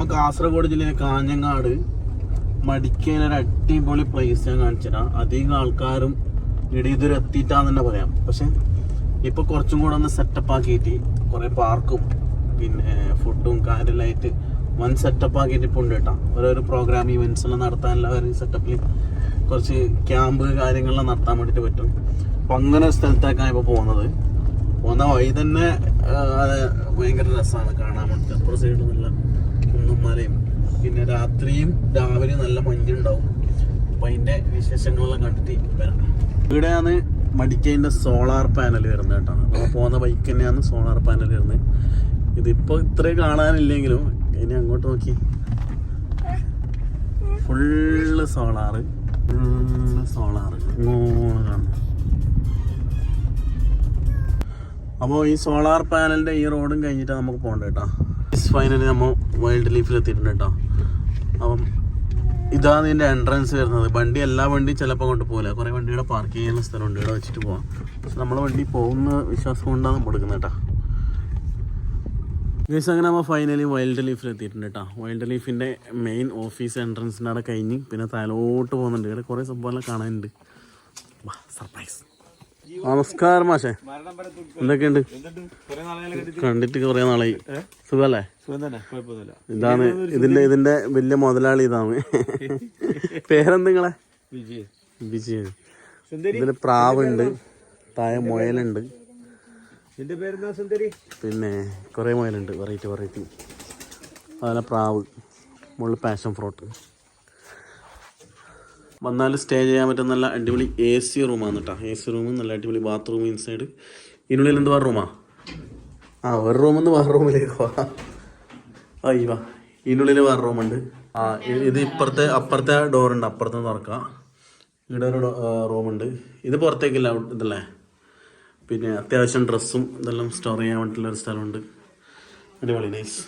നമ്മ കാസർഗോഡ് ജില്ലയിലെ കാഞ്ഞങ്ങാട് മടിക്കയിലെ ഒരു അടിപൊളി പ്ലേസ് ഞാൻ കാണിച്ചുതരാം. അധികം ആൾക്കാരും ഇവിടെ ഇതുവരെ എത്തിയിട്ടാന്ന് തന്നെ പറയാം. പക്ഷെ ഇപ്പൊ കുറച്ചും കൂടെ ഒന്ന് സെറ്റപ്പ് ആക്കിയിട്ട് കുറെ പാർക്കും പിന്നെ ഫുഡും കാര്യമെല്ലായിട്ട് വൺ സെറ്റപ്പ് ആക്കിയിട്ട് ഇപ്പോൾ ഉണ്ട് കേട്ടോ. ഓരോരോ പ്രോഗ്രാം ഇവന്റ്സ് എല്ലാം നടത്താനുള്ള ഒരു സെറ്റപ്പിൽ കുറച്ച് ക്യാമ്പ് കാര്യങ്ങളെല്ലാം നടത്താൻ വേണ്ടിയിട്ട് പറ്റും. അപ്പം അങ്ങനെ സ്ഥലത്തേക്കാണ് ഇപ്പൊ പോകുന്നത് പോകുന്ന വഴി തന്നെ ഭയങ്കര രസമാണ് കാണാൻ വേണ്ടിയിട്ട്. അപ്പുറ സൈഡിൽ നല്ല മലയും പിന്നെ രാത്രിയും രാവിലെ നല്ല മഞ്ഞുണ്ടാവും. അപ്പം അതിന്റെ വിശേഷങ്ങളെല്ലാം കണ്ടിട്ട് വരണം ഇവിടെയാണ് മടിക്കൈന്റെ സോളാർ പാനൽ വരുന്നത് കേട്ടോ. നമ്മൾ പോകുന്ന ബൈക്ക് തന്നെയാണ് സോളാർ പാനൽ വരുന്നത്. ഇതിപ്പോൾ ഇത്രയും കാണാനില്ലെങ്കിലും ഇനി അങ്ങോട്ട് നോക്കി. ഫുള്ള് സോളാറ് ഫുള്ള് സോളാറ് ഇങ്ങോട്ട് അപ്പോൾ ഈ സോളാർ പാനലിന്റെ ഈ റോഡും കഴിഞ്ഞിട്ടാണ് നമുക്ക് പോകേണ്ടത് കേട്ടോ. ഫൈനലി നമ്മൾ വൈൽഡ് ലീഫിൽ എത്തിയിട്ടുണ്ട് കേട്ടോ അപ്പം ഇതാണ് ഇതിന്റെ എൻട്രൻസ് വരുന്നത്. വണ്ടി എല്ലാ വണ്ടിയും ചിലപ്പോൾ കൊണ്ട് പോകില്ല കുറേ വണ്ടിയുടെ പാർക്ക് ചെയ്യുന്ന സ്ഥലമുണ്ട്. ഇവിടെ വെച്ചിട്ട് പോവാം. പക്ഷെ നമ്മളെ വണ്ടി പോകുന്ന വിശ്വാസം കൊണ്ടാണ് നമ്മൾ എടുക്കുന്നത് കേട്ടോ ഗൈസ് അങ്ങനെ നമ്മൾ ഫൈനലി വൈൽഡ് ലീഫിൽ എത്തിയിട്ടുണ്ട് കേട്ടോ വൈൽഡ് ലീഫിന്റെ മെയിൻ ഓഫീസ് എൻട്രൻസിന്റെ അവിടെ കഴിഞ്ഞ് പിന്നെ തലോട്ട് പോകുന്നുണ്ട്. ഇവിടെ കുറേ സംഭവമെല്ലാം കാണാനുണ്ട്. സർപ്രൈസ് നമസ്കാരം മാഷേ. എന്തൊക്കെയുണ്ട്? കണ്ടിട്ട് കൊറേ നാളായി. സുഖല്ലേ? ഇതാണ് ഇതിന്റെ ഇതിന്റെ വലിയ മുതലാളി ഇതാണ്. പേരെന്തിങ്ങളെ? വിജയൻ. ഇതിൽ പ്രാവുണ്ട് താഴെ മുയലുണ്ട്. പിന്നെ കുറേ മുയലുണ്ട് വെറൈറ്റി വെറൈറ്റി. അതുപോലെ പ്രാവ് മുകളിൽ പാഷൻ ഫ്രോട്ട്. വന്നാൽ സ്റ്റേ ചെയ്യാൻ പറ്റുന്ന നല്ല അടിപൊളി എ സി റൂമാണ് കേട്ടോ എ സി റൂം നല്ല അടിപൊളി ബാത്റൂം ഇൻസൈഡ് ഇതിനുള്ളിൽ എന്ത് വേറെ റൂമാ ആ ഒരു റൂമിൽ നിന്ന് വേറെ റൂമിലേക്ക് പോവാ. ഇതിനുള്ളിൽ വേറെ റൂമുണ്ട് ആ ഇത് ഇപ്പുറത്തെ അപ്പുറത്തെ ഡോറുണ്ട് അപ്പുറത്ത് നിന്ന് തുറക്കാം. ഇവിടെ ഒരു റൂമുണ്ട് ഇത് പുറത്തേക്കില്ല ഇതല്ലേ? പിന്നെ അത്യാവശ്യം ഡ്രസ്സും ഇതെല്ലാം സ്റ്റോർ ചെയ്യാൻ വേണ്ടിയിട്ടുള്ള ഒരു സ്ഥലമുണ്ട്. അടിപൊളി നൈസ്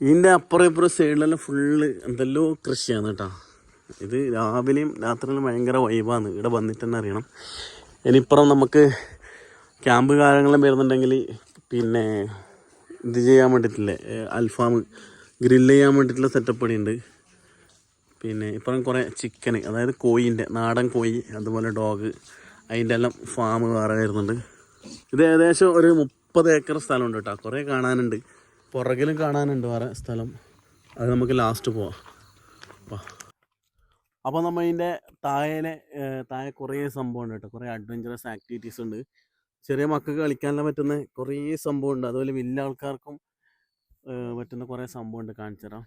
ഇതിന്റെ അപ്പുറം ഇപ്പുറം സൈഡിലെല്ലാം ഫുള്ള് എന്തെല്ലോ കൃഷിയാണ് കേട്ടോ ഇത് രാവിലെയും രാത്രിയിലും ഭയങ്കര വൈബാണ്. ഇവിടെ വന്നിട്ട് തന്നെ അറിയണം. ഇനിയിപ്പുറം നമുക്ക് ക്യാമ്പ് കാര്യങ്ങളും വരുന്നുണ്ടെങ്കിൽ പിന്നെ ഇത് ചെയ്യാൻ വേണ്ടിയിട്ടില്ലേ അൽഫാം ഗ്രില്ല് ചെയ്യാൻ വേണ്ടിയിട്ടുള്ള സെറ്റപ്പ് പണിയുണ്ട് പിന്നെ ഇപ്പുറം കുറേ ചിക്കൻ അതായത് കോയിന്റെ നാടൻ കോഴി അതുപോലെ ഡോഗ് അതിന്റെ എല്ലാം ഫാം വേറെ വരുന്നുണ്ട്. ഇത് ഏകദേശം ഒരു മുപ്പത് ഏക്കർ സ്ഥലമുണ്ട് കേട്ടോ. കുറേ കാണാനുണ്ട്. പുറകിലും കാണാനുണ്ട് വേറെ സ്ഥലം. അത് നമുക്ക് ലാസ്റ്റ് പോവാം. അപ്പോൾ നമ്മൾ ഇതിന്റെ താഴെ താഴെ കുറേ സംഭവമുണ്ട് കേട്ടോ കുറേ അഡ്വഞ്ചറസ് ആക്ടിവിറ്റീസ് ഉണ്ട്. ചെറിയ മക്കൾക്ക് കളിക്കാനെല്ലാം പറ്റുന്ന കുറേ സംഭവമുണ്ട്. അതുപോലെ വലിയ ആൾക്കാർക്കും പറ്റുന്ന കുറേ സംഭവമുണ്ട് കാണിച്ചു തരാം.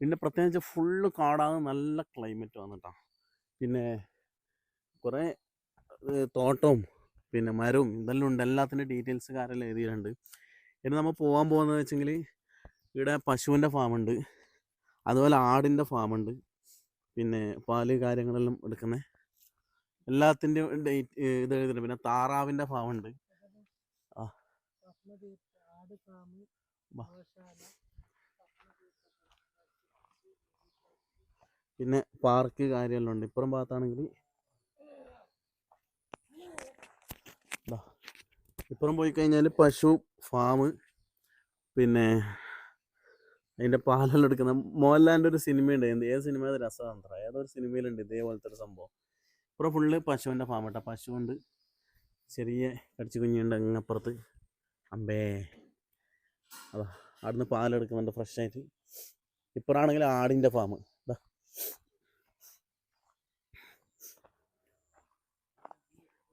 പിന്നെ പ്രത്യേകിച്ച് ഫുള്ള് കാടാണ്. നല്ല ക്ലൈമറ്റ് ആണ് കേട്ടോ പിന്നെ കുറേ തോട്ടവും പിന്നെ മരവും ഇതെല്ലാം ഉണ്ട്. എല്ലാത്തിന്റെ ഡീറ്റെയിൽസ് കാര്യമെല്ലാം എഴുതിയിട്ടുണ്ട്. ഇനി നമ്മൾ പോകാൻ പോകുന്നത് വെച്ചെങ്കിൽ ഇവിടെ പശുവിന്റെ ഫാമുണ്ട് അതുപോലെ ആടിന്റെ ഫാമുണ്ട് പിന്നെ പാൽ കാര്യങ്ങളെല്ലാം എടുക്കുന്നത് എല്ലാത്തിന്റെയും ഡേറ്റ് ഇത് എഴുതിയിട്ടുണ്ട്. പിന്നെ താറാവിന്റെ ഫാമുണ്ട് ആ. പിന്നെ പാർക്ക് കാര്യമെല്ലാം ഉണ്ട്. ഇപ്പുറം ഭാഗത്താണെങ്കിൽ ഇപ്പുറം പോയി കഴിഞ്ഞാൽ പശു ഫാം പിന്നെ അതിന്റെ പാലെല്ലാം എടുക്കുന്ന മോഹൻലാലിന്റെ ഒരു സിനിമയുണ്ട്. എന്ത് ഏത് സിനിമ? അത് രസതന്ത്ര. ഏതൊരു സിനിമയിലുണ്ട് ഇതേപോലത്തെ ഒരു സംഭവം. ഇപ്പോൾ ഫുള്ള് പശുവിന്റെ ഫാം കേട്ടോ പശുവുണ്ട്. ചെറിയ കടിച്ചു കുഞ്ഞുണ്ട് അങ്ങപ്പുറത്ത്. അമ്പേ. അതാ അവിടുന്ന് പാലെടുക്കുന്നുണ്ട് ഫ്രഷ് ആയിട്ട്. ഇപ്പുറമാണെങ്കിൽ ആടിന്റെ ഫാം ഇതാ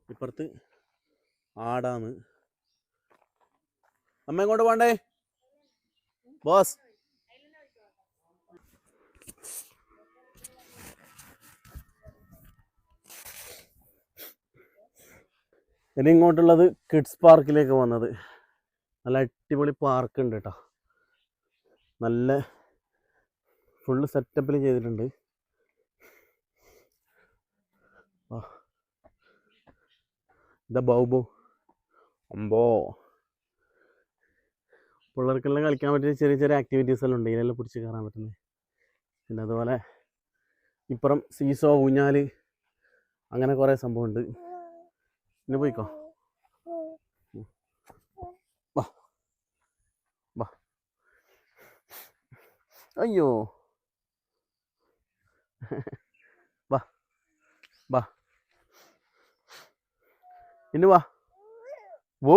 ഇപ്പുറത്ത് ആടാന്ന് അമ്മ എങ്ങോട്ട് പോണ്ടേ ബോസ് ഇനി ഇങ്ങോട്ടുള്ളത് കിഡ്സ് പാർക്കിലേക്ക് വന്നത്. നല്ല അടിപൊളി പാർക്ക് ഉണ്ട് കേട്ടോ നല്ല ഫുള്ള് സെറ്റപ്പിൽ ചെയ്തിട്ടുണ്ട്. ഇതാ ബൗബു അമ്പോ. പിള്ളേർക്കെല്ലാം കളിക്കാൻ പറ്റിയ ചെറിയ ചെറിയ ആക്ടിവിറ്റീസ് എല്ലാം ഉണ്ട്. ഇതിനെല്ലാം പിടിച്ച് കയറാൻ പറ്റുന്നത്. പിന്നെ അതുപോലെ ഇപ്പുറം സീസോ ഊഞ്ഞാൽ അങ്ങനെ കുറേ സംഭവമുണ്ട് പിന്നെ പോയിക്കോ. വാ. വാ. അയ്യോ. വാ. വാ. ഇനി വാ. ഓ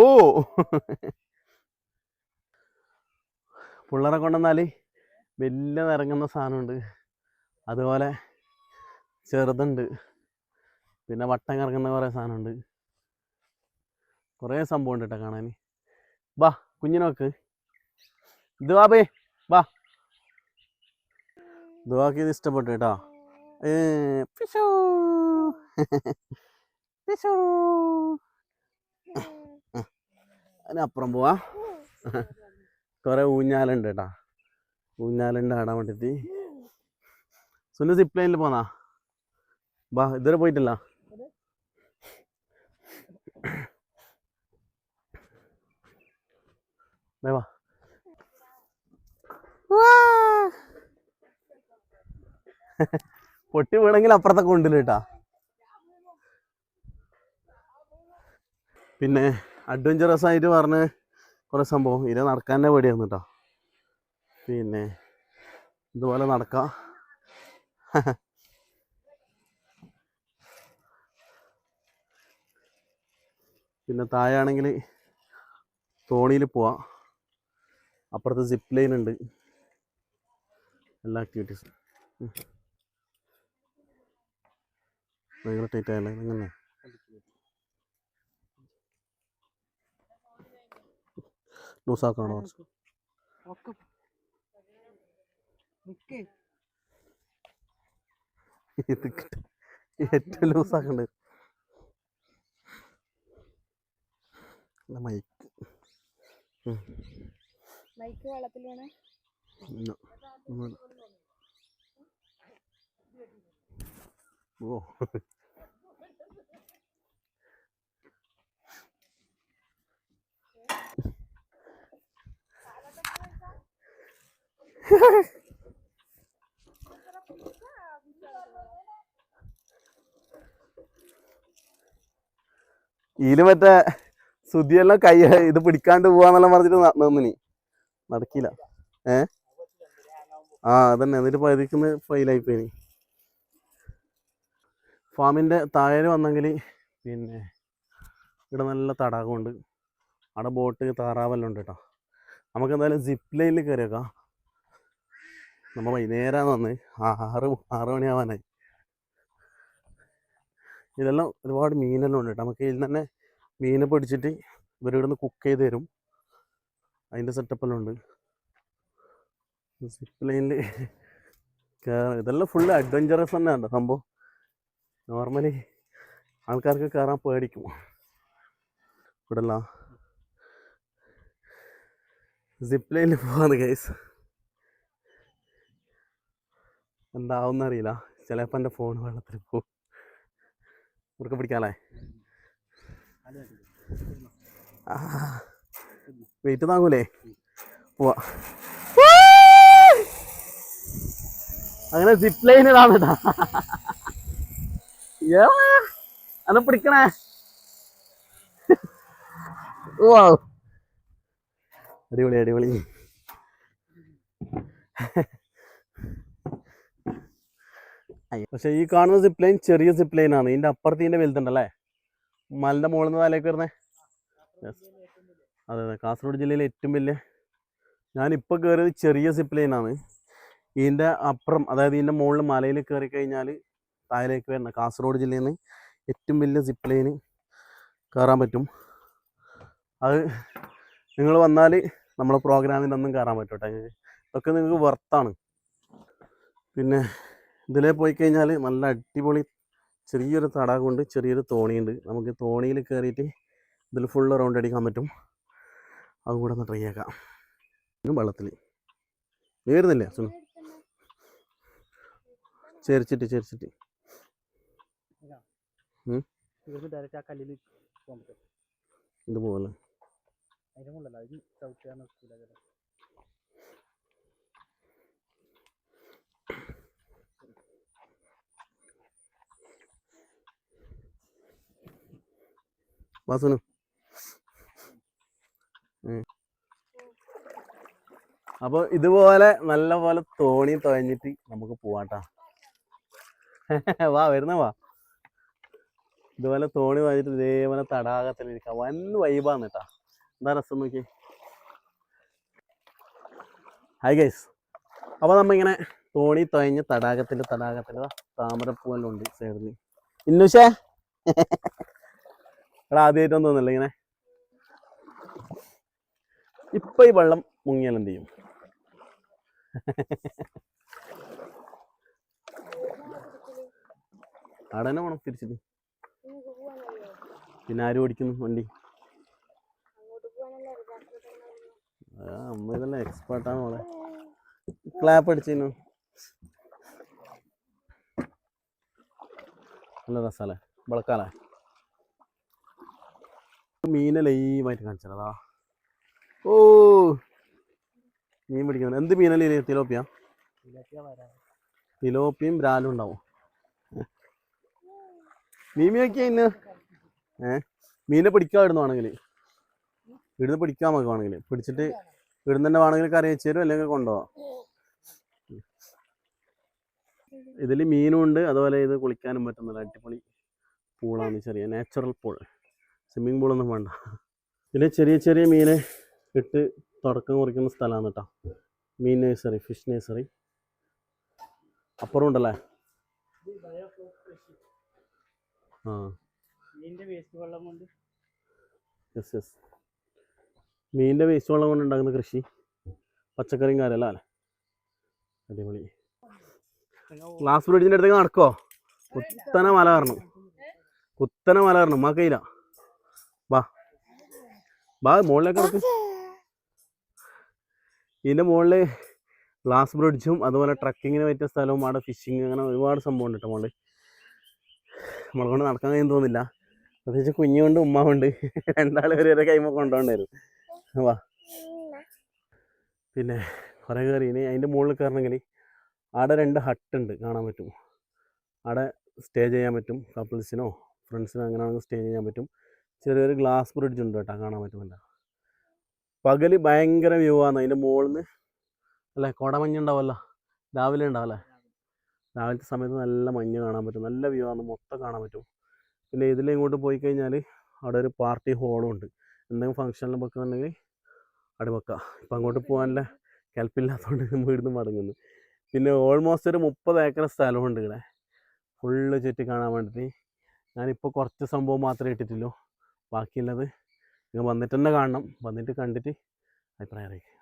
പിള്ളേരെ കൊണ്ടുവന്നാൽ വലിയ നിറങ്ങുന്ന സാധനമുണ്ട്. അതുപോലെ ചെറുതുണ്ട്. പിന്നെ വട്ടം കറങ്ങുന്ന കുറേ സാധനമുണ്ട്. കുറേ സംഭവം ഉണ്ട് കേട്ടോ കാണാൻ വാ കുഞ്ഞിനോക്ക് ഇത് വാ ബേ. ദുവാക്ക് ഇത് ഇഷ്ടപ്പെട്ടു കേട്ടോ. അതിനപ്പുറം പോവാ. കുറെ ഊഞ്ഞാലുണ്ട് കേട്ടാ ഊഞ്ഞാലുണ്ട് ആടാൻ വേണ്ടിയിട്ട് സുന സിപ്ലൈനിൽ പോന്നാ. വാ ഇതുവരെ പോയിട്ടില്ല. വാ പൊട്ടി വീണെങ്കിൽ അപ്പുറത്തെ കൊണ്ടില്ല കേട്ടാ. പിന്നെ അഡ്വഞ്ചറസ് ആയിട്ട് പറഞ്ഞ് കുറേ സംഭവം. ഇത് നടക്കാൻ തന്നെ പേടിയായിരുന്നു കേട്ടോ. പിന്നെ ഇതുപോലെ നടക്കാം. പിന്നെ താഴെയാണെങ്കിൽ തോണിയിൽ പോവാം. അപ്പുറത്ത് സിപ്പ് ലൈൻ ഉണ്ട്. എല്ലാ ആക്ടിവിറ്റീസും ഭയങ്കര ടൈറ്റ് ആയല്ലേ? അങ്ങനെ ലൂസാക്കണോ ഇത് ഏറ്റവും ലൂസാക്കണ്ട് മൈക്ക് മൈക്ക് വെള്ളത്തിൽ വേണേ. ഓ. ഇതിൽ മറ്റേ സുതിയെല്ലാം കൈ ഇത് പിടിക്കാണ്ട് പോവാന്നെല്ലാം പറഞ്ഞിട്ട് നിന്നിനി നടക്കില്ല. ഏ? ആ അതന്നെ. എന്നിട്ട് പതിക്കുന്ന ഫെയിലായി പോയി ഫാമിന്റെ താഴെ വന്നെങ്കിൽ പിന്നെ ഇവിടെ നല്ല തടാകമുണ്ട്. അവിടെ ബോട്ട് താറാവെല്ലാം ഉണ്ട് കേട്ടോ നമുക്ക് എന്തായാലും സിപ്പ് ലൈനിൽ കയറിയേക്കാം നമ്മൾ വൈകുന്നേരമാണ് വന്ന്. ആറ് ആറ് മണിയാവാനായി. ഇതെല്ലാം ഒരുപാട് മീനെല്ലാം ഉണ്ട് കേട്ടോ നമുക്ക് ഇതിൽ തന്നെ മീനെ പിടിച്ചിട്ട് ഇവരിവിടുന്ന് കുക്ക് ചെയ്ത് തരും. അതിന്റെ സെറ്റപ്പെല്ലാം ഉണ്ട്. സിപ്പ് ലൈനിൽ ഇതെല്ലാം ഫുള്ള് അഡ്വഞ്ചറസ് തന്നെ ഉണ്ട് സംഭവം നോർമലി ആൾക്കാർക്ക് കയറാൻ പേടിക്കും. ഇവിടെല്ല. സിപ്പ് ലൈനിൽ പോവാന്ന് കേസ് എന്താവുന്ന അറിയില്ല. ചിലപ്പോൾ എന്റെ ഫോൺ വെള്ളത്തിൽ പോകും. ഉറക്കം പിടിക്കാല്ലേ? വെയിറ്റ് താങ്ങൂലേ അങ്ങനെ സിപ്പ് ലൈൻ കേട്ടാ. അന്നെ പിടിക്കണേ. അടിപൊളി അടിപൊളി. പക്ഷെ ഈ കാണുന്ന സിപ്പ് ലൈൻ ചെറിയ സിപ്പ് ലൈൻ ആണ്. ഇതിന്റെ അപ്പുറത്ത് ഇതിന്റെ വലുതുണ്ടല്ലേ? മലന്റെ മുകളിൽ നിന്ന് താലേക്ക് വരുന്നേ. അതെ അതെ. കാസർഗോഡ് ജില്ലയിലെ ഏറ്റവും വലിയ ഞാനിപ്പോൾ കയറിയത് ചെറിയ സിപ്പ് ലൈനാണ് ആണ്. ഇതിന്റെ അപ്പുറം അതായത് ഇതിന്റെ മുകളിൽ മലയിൽ കയറി കഴിഞ്ഞാൽ താഴേക്ക് വരുന്ന കാസർഗോഡ് ജില്ലയിൽ നിന്ന് ഏറ്റവും വലിയ സിപ്പ് ലൈന് കയറാൻ പറ്റും. അത് നിങ്ങൾ വന്നാൽ നമ്മളെ പ്രോഗ്രാമിന്റെ ഒന്നും കയറാൻ പറ്റും കേട്ടോ. ഇതൊക്കെ നിങ്ങൾക്ക് വർത്താണ് പിന്നെ ഇതിലേ പോയി കഴിഞ്ഞാൽ നല്ല അടിപൊളി ചെറിയൊരു തടാകമുണ്ട് ചെറിയൊരു തോണിയുണ്ട് നമുക്ക് തോണിയിൽ കയറിയിട്ട് ഇതിൽ ഫുള്ള് റൗണ്ട് അടിക്കാൻ പറ്റും. അതും കൂടെ ഒന്ന് ട്രൈ ആക്കാം. ഇതും വെള്ളത്തിൽ വീറുന്നില്ല സുനു? ചേരിച്ചിട്ട് ചേരിച്ചിട്ട്. ഡയറക്റ്റ് ആ കല്ലിൽ പോകാൻ പറ്റും ഇതുപോലെ അതിന്റെ മുകളിലല്ല അത് ചവിട്ടാൻ നിൽക്കില്ല വാസുനു അപ്പോൾ ഇതുപോലെ നല്ല പോലെ തോണി തുഴഞ്ഞിട്ട് നമുക്ക് പോവാട്ടാ. വാ വരുന്ന വാ. ഇതുപോലെ തോണി തുഴഞ്ഞിട്ട് ഇതേപോലെ തടാകത്തിലിരിക്കാം. വൻ വൈബാന്ന് കേട്ടാ എന്താ രസം നോക്കി ഹായ് ഗൈസ് അപ്പോൾ നമ്മിങ്ങനെ തോണി തുഴഞ്ഞ് തടാകത്തിൽ തടാകത്തിൽ താമരപ്പൂവെല്ലാം ഉണ്ട് ചേർന്ന്. ഇന്നുഷേ. എടാ ആദ്യമായിട്ടൊന്നും തോന്നില്ല ഇങ്ങനെ. ഇപ്പൊ ഈ വെള്ളം മുങ്ങിയാൽ എന്ത് ചെയ്യും അവിടെ തന്നെ പോണം തിരിച്ചിട്ട്. പിന്നെ ആര് ഓടിക്കുന്നു വണ്ടി? അമ്മ ഇതല്ലേ എക്സ്പേർട്ടാണ് മോളെ. ക്ലാപ്പ് അടിച്ചു നല്ല രസമല്ലേ വിളക്കാലേ മീനെ ലൈവായിട്ട് കാണിച്ചതാ. ഓ മീൻ പിടിക്കുന്നത്. എന്ത് മീനല്ലേ തിലോപ്പിയ? തിലോപ്പിയും ബ്രാലും ഉണ്ടാവും. മീൻ നോക്കിയാ ഇന്ന്? ഏ? മീനെ പിടിക്കാൻ ഇടുന്നു വേണമെങ്കിൽ. ഇവിടുന്ന് പിടിക്കാൻ നമുക്ക് വേണമെങ്കിൽ. പിടിച്ചിട്ട് ഇവിടുന്ന് തന്നെ വേണമെങ്കിൽ കറി വെച്ച് തരും അല്ലെങ്കിൽ കൊണ്ടുപോവാം ഇതിൽ മീനും ഉണ്ട്. അതുപോലെ ഇത് കുളിക്കാനും പറ്റുന്നില്ല അടിപൊളി പൂളാണ് ചെറിയ നാച്ചുറൽ പൂൾ. സ്വിമ്മിങ് പൂളൊന്നും വേണ്ട. പിന്നെ ചെറിയ ചെറിയ മീനെ ഇട്ട് തുടക്കം കുറിക്കുന്ന സ്ഥലമാണ് കേട്ടോ. മീൻ നഴ്സറി ഫിഷ് നഴ്സറി. അപ്പുറം ഉണ്ടല്ലേ ആ യെസ് യെസ് മീനിന്റെ വേസ്റ്റ് വെള്ളം കൊണ്ട് ഉണ്ടാക്കുന്ന കൃഷി. പച്ചക്കറിയും കാര്യമല്ല അല്ലേ? അടിപൊളി. ഗ്ലാസ് ബ്രിഡ്ജിന്റെ അടുത്തേക്ക് നടക്കോ കുത്തനെ മല കയറണം കുത്തനെ മല കയറണം മാ കയ്യില. വാ. വാ മുകളിലേക്ക് നടക്ക്. ഇതിന്റെ മുകളിൽ ഗ്ലാസ് ബ്രിഡ്ജും അതുപോലെ ട്രക്കിങ്ങിന് പറ്റിയ സ്ഥലവും അവിടെ ഫിഷിങ് അങ്ങനെ ഒരുപാട് സംഭവം ഉണ്ട് മുകളിൽ നമ്മളെ കൊണ്ട് നടക്കാൻ കഴിയും തോന്നില്ല പ്രത്യേകിച്ച് കുഞ്ഞുകൊണ്ട് ഉമ്മാവുണ്ട് രണ്ടാൾ ഒരു വരെ കൈമ കൊണ്ടുപോകണ്ടായിരുന്നു വാ. പിന്നെ കുറേ കയറി ഇനി അതിന്റെ മുകളിൽ കയറണമെങ്കിൽ അവിടെ രണ്ട് ഹട്ട് ഉണ്ട് കാണാൻ പറ്റും. അവിടെ സ്റ്റേ ചെയ്യാൻ പറ്റും. കപ്പിൾസിനോ ഫ്രണ്ട്സിനോ അങ്ങനെ സ്റ്റേ ചെയ്യാൻ പറ്റും. ചെറിയൊരു ഗ്ലാസ് ബ്രിഡ്ജ് ഉണ്ട് കേട്ടോ കാണാൻ പറ്റുന്നില്ല പകൽ ഭയങ്കര വ്യൂ ആണ്. അതിന്റെ മുകളിൽ നിന്ന് അല്ലേ കോടമഞ്ഞ് ഉണ്ടാവുമല്ലോ? രാവിലെ ഉണ്ടാവല്ലേ രാവിലത്തെ സമയത്ത് നല്ല മഞ്ഞ് കാണാൻ പറ്റും. നല്ല വ്യൂ ആണ്. മൊത്തം കാണാൻ പറ്റും. പിന്നെ ഇതിൽ ഇങ്ങോട്ട് പോയി കഴിഞ്ഞാൽ അവിടെ ഒരു പാർട്ടി ഹോളും ഉണ്ട്. എന്തെങ്കിലും ഫംഗ്ഷനിൽ വെക്കുന്നുണ്ടെങ്കിൽ അവിടെ വെക്കാം. ഇപ്പം അങ്ങോട്ട് പോകാനല്ല കൽപ്പില്ലാത്തതുകൊണ്ട് നമ്മൾ മടങ്ങുന്നു. പിന്നെ ഓൾമോസ്റ്റ് ഒരു മുപ്പത് ഏക്കർ സ്ഥലമുണ്ട് ഇവിടെ. ഫുള്ള് ചുറ്റി കാണാൻ വേണ്ടിയിട്ട് ഞാനിപ്പോൾ കുറച്ച് സംഭവം മാത്രമേ ഇട്ടിട്ടുള്ളൂ. ബാക്കിയുള്ളത് നിങ്ങൾ വന്നിട്ട് തന്നെ കാണണം. വന്നിട്ട് കണ്ടിട്ട് അഭിപ്രായം അറിയിക്കുക